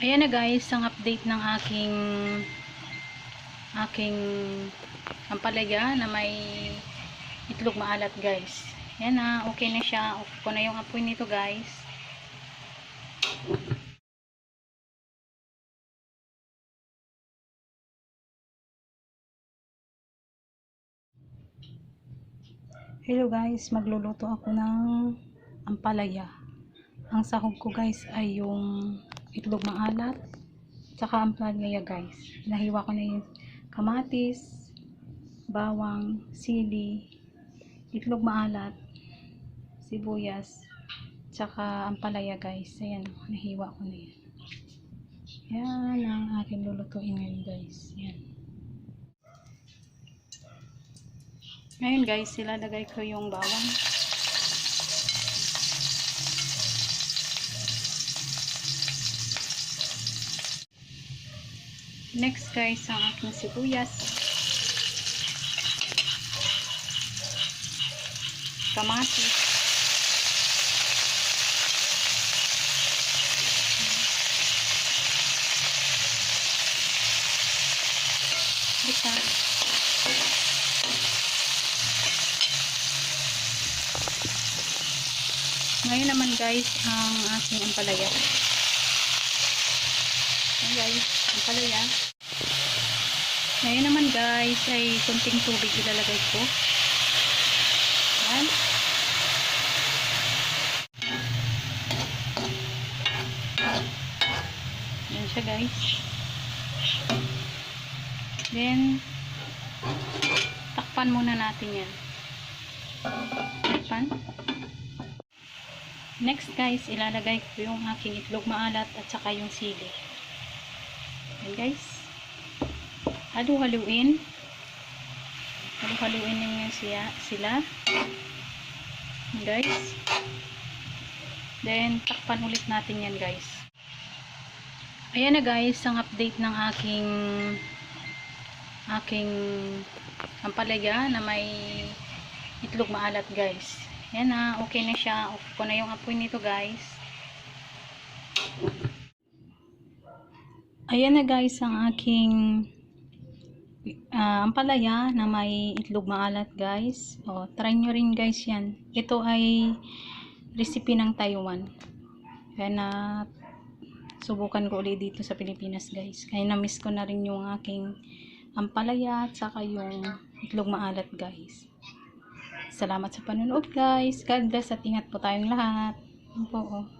Ayan na guys, ang update ng aking aking ampalaya na may itlog maalat guys. Yan na, okay na siya. Off ko na yung apoy nito guys. Hello guys, magluluto ako ng ampalaya. Ang sahog ko guys ay yung itlog maalat tsaka ampalaya guys. Nahiwa ko na yung kamatis, bawang, sili, itlog maalat, sibuyas, tsaka ampalaya guys. Ayan, nahiwa ko na yan. Yan ang aking lulutuin ngayon guys. Yan. Ngayon guys, ilalagay ko yung bawang. Next guys, ang aking sibuyas. Kamatis. Bisa. Ngayon naman guys, ang aking ampalaya. Guys, ampalaya. Ngayon naman guys, ay kunting tubig ilalagay ko. Ayan. Ayan siya guys. Then, takpan muna natin yan. Takpan. Next guys, ilalagay ko yung aking itlog maalat at saka yung sili. Ayan guys. Halu-haluin. Halu-haluin ninyo siya, sila. Ayan guys. Then, takpan ulit natin yan guys. Ayan na guys, ang update ng aking aking ampalaya na may itlog maalat guys. Yan na, okay na siya. Off ko na yung apoy nito guys. Ayan na guys ang aking ah, ampalaya na may itlog maalat guys. O, try nyo rin guys yan. Ito ay recipe ng Taiwan. Kaya na subukan ko ulit dito sa Pilipinas guys. Kaya na-miss ko na rin yung aking ampalaya at saka yung itlog maalat guys. Salamat sa panonood guys. God bless at ingat po tayong lahat. Yun po, oh.